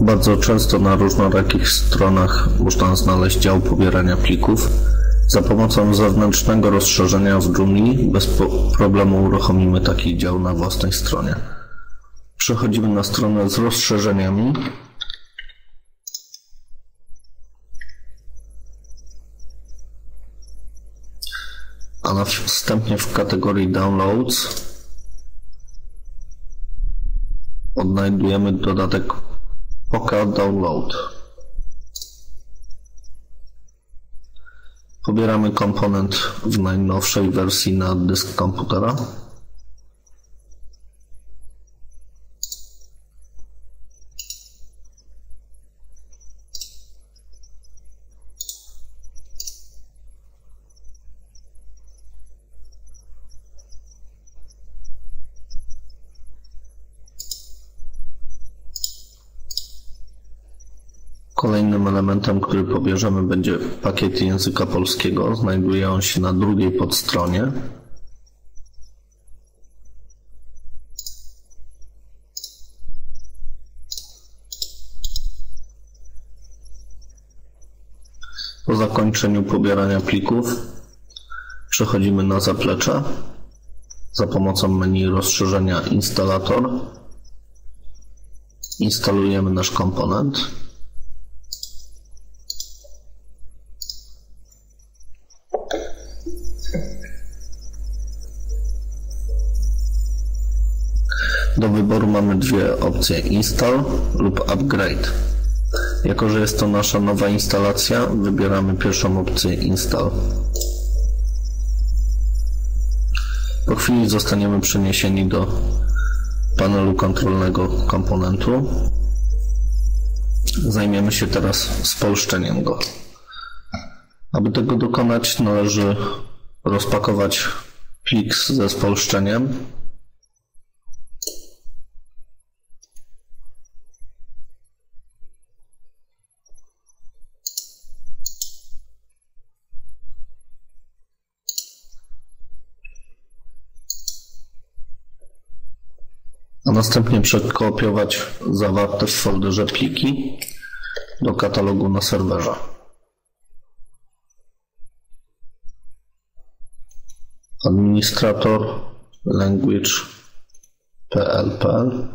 Bardzo często na różnorakich stronach można znaleźć dział pobierania plików. Za pomocą zewnętrznego rozszerzenia w Joomla bez problemu uruchomimy taki dział na własnej stronie. Przechodzimy na stronę z rozszerzeniami. A następnie w kategorii Downloads odnajdujemy dodatek Poka Download. Pobieramy komponent w najnowszej wersji na dysk komputera. Pobierzemy będzie pakiet języka polskiego. Znajduje on się na drugiej podstronie. Po zakończeniu pobierania plików przechodzimy na zaplecze za pomocą menu rozszerzenia instalator. Instalujemy nasz komponent. Do wyboru mamy dwie opcje: Install lub Upgrade. Jako, że jest to nasza nowa instalacja, wybieramy pierwszą opcję Install. Po chwili zostaniemy przeniesieni do panelu kontrolnego komponentu. Zajmiemy się teraz spolszczeniem go. Aby tego dokonać, należy rozpakować plik ze spolszczeniem. Następnie przekopiować zawarte w folderze pliki do katalogu na serwerze. Administrator language plpl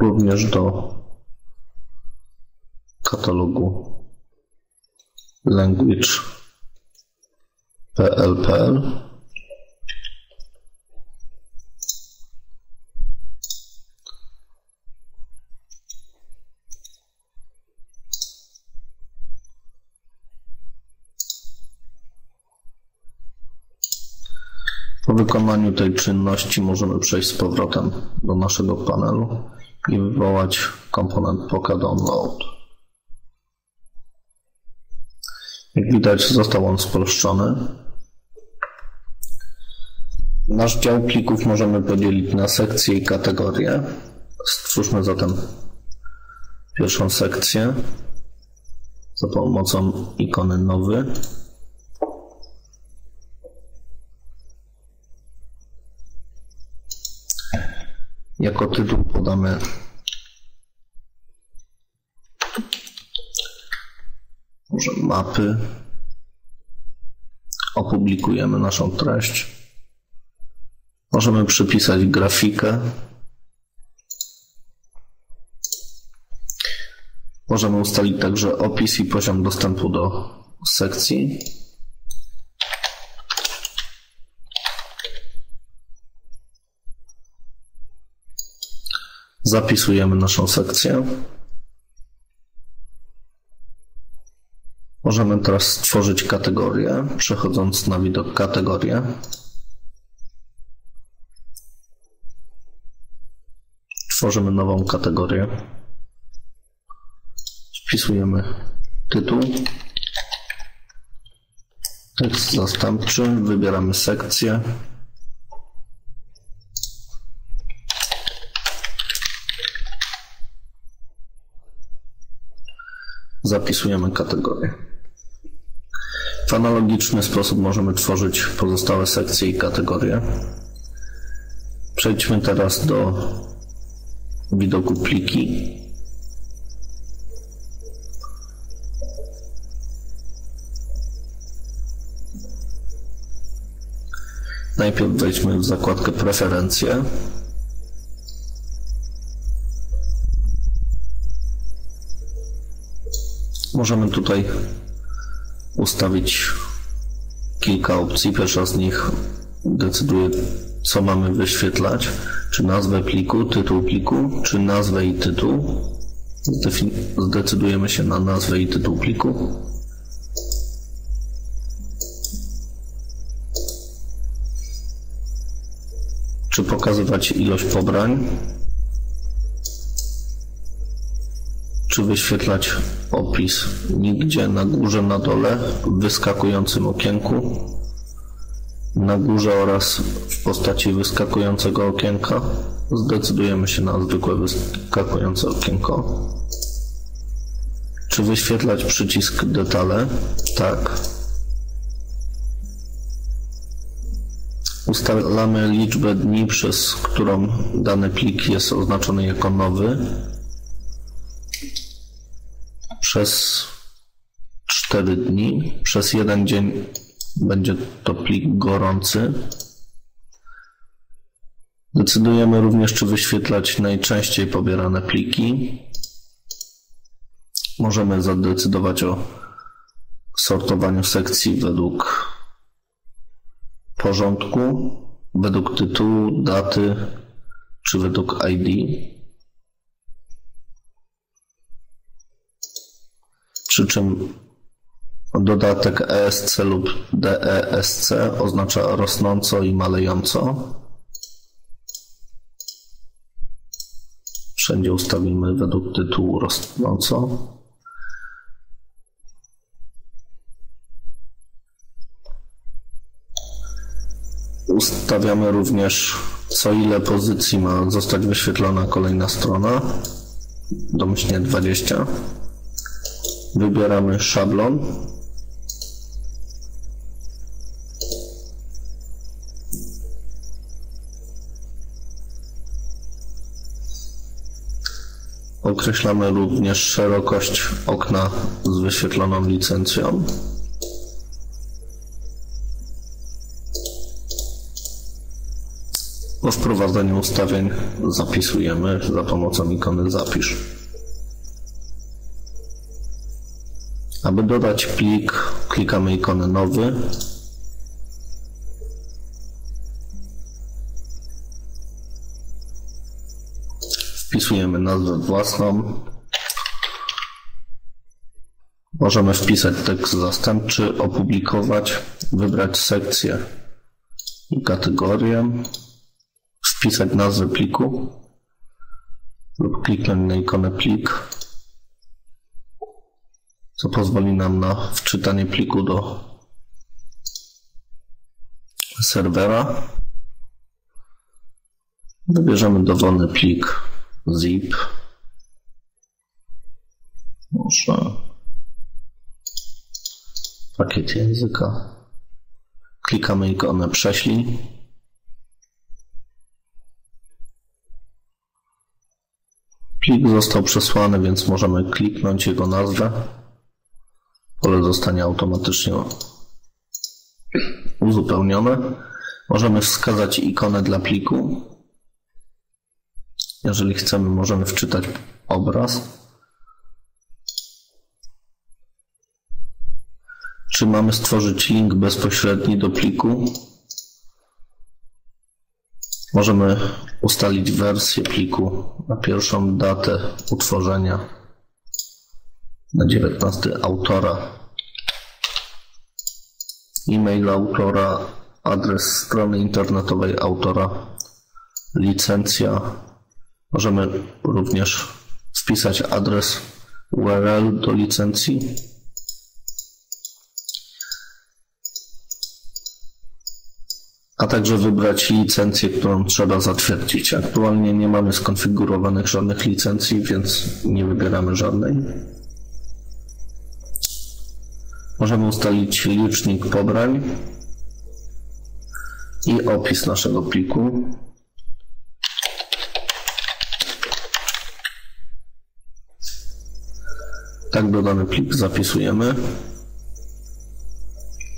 również do katalogu language PL.pl Po wykonaniu tej czynności możemy przejść z powrotem do naszego panelu i wywołać komponent Poka Download. Jak widać został on spolszczony. Nasz dział plików możemy podzielić na sekcje i kategorie. Stwórzmy zatem pierwszą sekcję za pomocą ikony nowy. Jako tytuł podamy może mapy. Opublikujemy naszą treść. Możemy przypisać grafikę. Możemy ustalić także opis i poziom dostępu do sekcji. Zapisujemy naszą sekcję. Możemy teraz stworzyć kategorię, przechodząc na widok kategorie. Tworzymy nową kategorię. Wpisujemy tytuł. Tekst zastępczy. Wybieramy sekcję. Zapisujemy kategorię. W analogiczny sposób możemy tworzyć pozostałe sekcje i kategorie. Przejdźmy teraz do widoku pliki. Najpierw wejdźmy w zakładkę preferencje. Możemy tutaj ustawić kilka opcji. Pierwsza z nich decyduje, co mamy wyświetlać. Czy nazwę pliku, tytuł pliku, czy nazwę i tytuł. Zdecydujemy się na nazwę i tytuł pliku. Czy pokazywać ilość pobrań? Czy wyświetlać opis nigdzie, na górze, na dole, w wyskakującym okienku? Na górze oraz w postaci wyskakującego okienka zdecydujemy się na zwykłe wyskakujące okienko. Czy wyświetlać przycisk detale? Tak. Ustalamy liczbę dni, przez którą dany plik jest oznaczony jako nowy. Przez 4 dni, przez jeden dzień będzie to plik gorący. Decydujemy również, czy wyświetlać najczęściej pobierane pliki. Możemy zadecydować o sortowaniu sekcji według porządku, według tytułu, daty czy według ID. Przy czym dodatek ESC lub DESC oznacza rosnąco i malejąco. Wszędzie ustawimy według tytułu rosnąco. Ustawiamy również co ile pozycji ma zostać wyświetlona kolejna strona. Domyślnie 20. Wybieramy szablon. Określamy również szerokość okna z wyświetloną licencją. Po wprowadzeniu ustawień zapisujemy za pomocą ikony zapisz. Aby dodać plik, klikamy ikonę nowy. Wpisujemy nazwę własną. Możemy wpisać tekst zastępczy, opublikować, wybrać sekcję i kategorię wpisać nazwę pliku lub kliknąć na ikonę plik, co pozwoli nam na wczytanie pliku do serwera. Wybierzemy dowolny plik zip. Może pakiet języka. Klikamy ikonę prześlij. Plik został przesłany, więc możemy kliknąć jego nazwę. Pole zostanie automatycznie uzupełnione. Możemy wskazać ikonę dla pliku. Jeżeli chcemy, możemy wczytać obraz. Czy mamy stworzyć link bezpośredni do pliku? Możemy ustalić wersję pliku na pierwszą datę utworzenia na 19 autora e-mail autora adres strony internetowej autora licencja możemy również wpisać adres URL do licencji a także wybrać licencję, którą trzeba zatwierdzić. Aktualnie nie mamy skonfigurowanych żadnych licencji, więc nie wybieramy żadnej. Możemy ustalić licznik pobrań i opis naszego pliku. Tak dodany plik zapisujemy.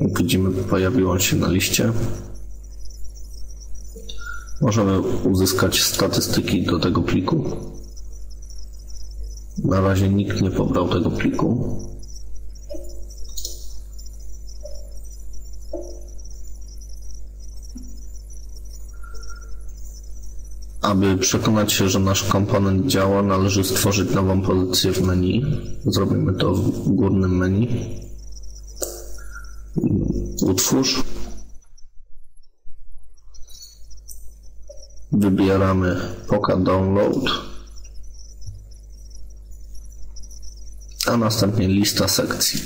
Widzimy, pojawił on się na liście. Możemy uzyskać statystyki do tego pliku. Na razie nikt nie pobrał tego pliku. Aby przekonać się, że nasz komponent działa, należy stworzyć nową pozycję w menu. Zrobimy to w górnym menu. Utwórz. Wybieramy Poka Download. A następnie lista sekcji.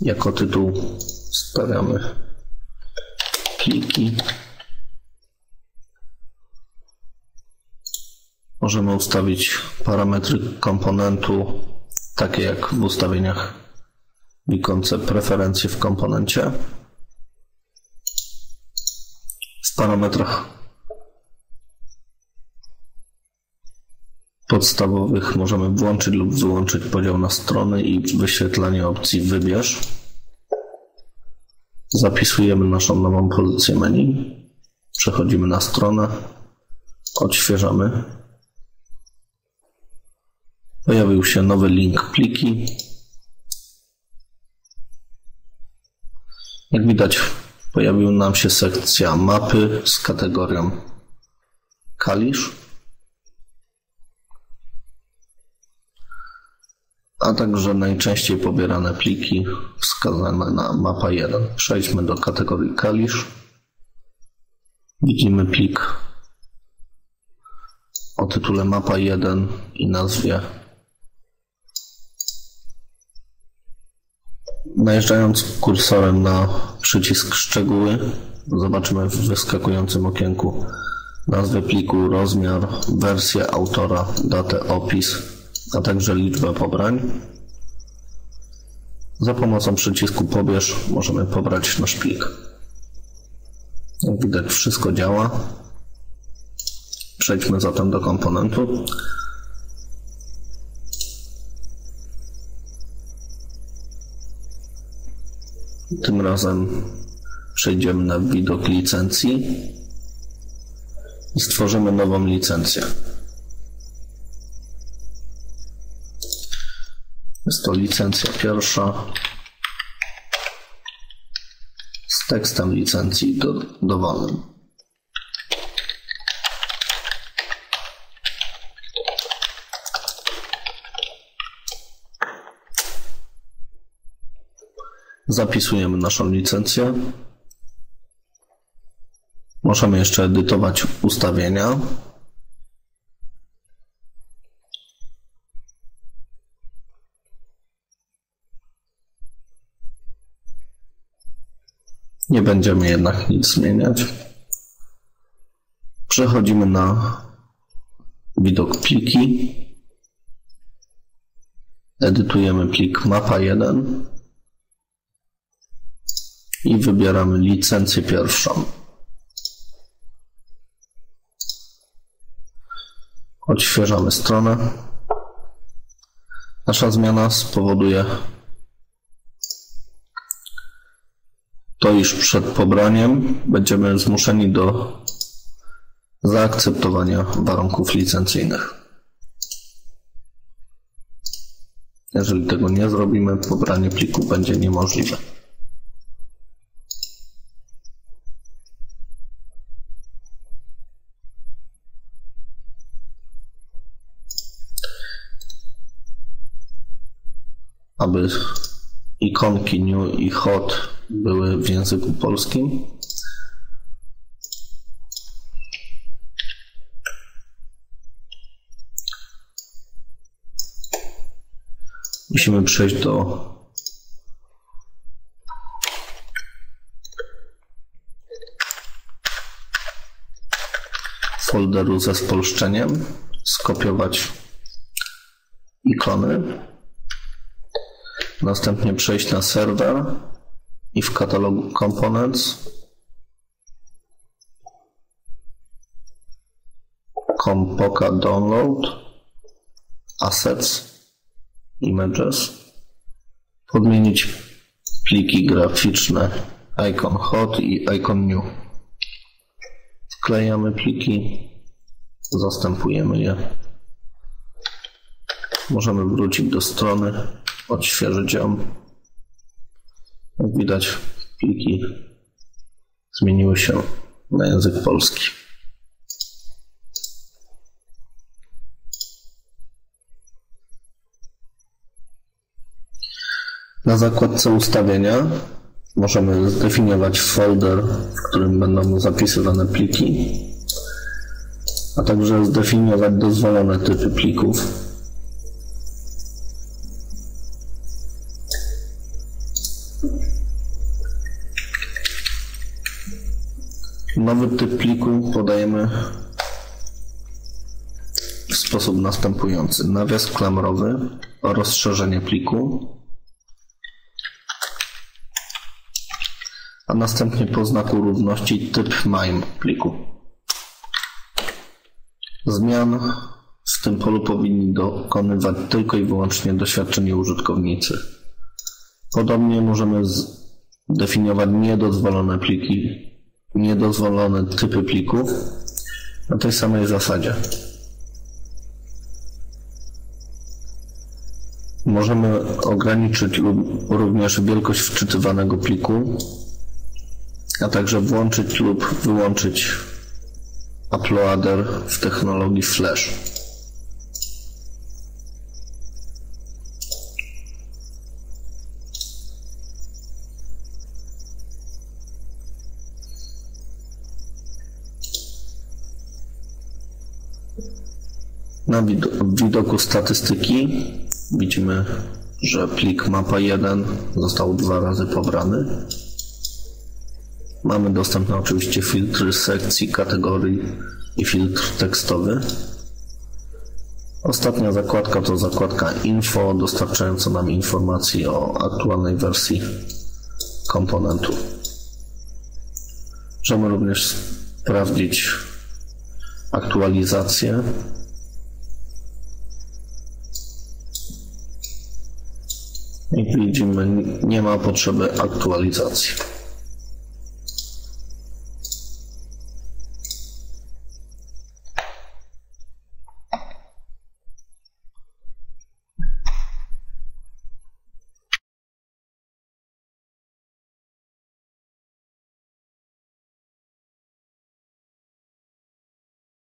Jako tytuł stawiamy pliki. Możemy ustawić parametry komponentu, takie jak w ustawieniach w ikonce preferencje w komponencie. W parametrach podstawowych możemy włączyć lub wyłączyć podział na strony i wyświetlanie opcji wybierz. Zapisujemy naszą nową pozycję menu. Przechodzimy na stronę. Odświeżamy. Pojawił się nowy link pliki. Jak widać, pojawiła nam się sekcja mapy z kategorią Kalisz. A także najczęściej pobierane pliki wskazane na mapa 1. Przejdźmy do kategorii Kalisz. Widzimy plik o tytule mapa 1 i nazwie Najeżdżając kursorem na przycisk szczegóły, zobaczymy w wyskakującym okienku nazwę pliku, rozmiar, wersję autora, datę, opis, a także liczbę pobrań. Za pomocą przycisku pobierz możemy pobrać nasz plik. Jak widać wszystko działa. Przejdźmy zatem do komponentu. Tym razem przejdziemy na widok licencji i stworzymy nową licencję. Jest to licencja pierwsza z tekstem licencji do. Zapisujemy naszą licencję. Możemy jeszcze edytować ustawienia. Nie będziemy jednak nic zmieniać. Przechodzimy na widok pliki. Edytujemy plik mapa 1 i wybieramy licencję pierwszą. Odświeżamy stronę. Nasza zmiana spowoduje to, iż przed pobraniem będziemy zmuszeni do zaakceptowania warunków licencyjnych. Jeżeli tego nie zrobimy, pobranie pliku będzie niemożliwe. Aby ikonki new i hot były w języku polskim. Musimy przejść do folderu ze spolszczeniem, skopiować ikony. Następnie przejść na serwer i w katalogu Components Compoka Download Assets, Images, podmienić pliki graficzne icon hot i icon new. Wklejamy pliki, zastępujemy je. Możemy wrócić do strony, odświeżyć ją. Jak widać, pliki zmieniły się na język polski. Na zakładce ustawienia możemy zdefiniować folder, w którym będą zapisywane pliki, a także zdefiniować dozwolone typy plików. Nowy typ pliku podajemy w sposób następujący. Nawias klamrowy, rozszerzenie pliku, a następnie po znaku równości typ MIME pliku. Zmian w tym polu powinni dokonywać tylko i wyłącznie doświadczeni użytkownicy. Podobnie możemy zdefiniować niedozwolone pliki, niedozwolone typy plików na tej samej zasadzie. Możemy ograniczyć również wielkość wczytywanego pliku a także włączyć lub wyłączyć uploader w technologii Flash. Na widoku statystyki widzimy, że plik mapa 1 został dwa razy pobrany. Mamy dostępne oczywiście filtry sekcji, kategorii i filtr tekstowy. Ostatnia zakładka to zakładka info, dostarczająca nam informacji o aktualnej wersji komponentu. Możemy również sprawdzić aktualizację. Widzimy, nie ma potrzeby aktualizacji.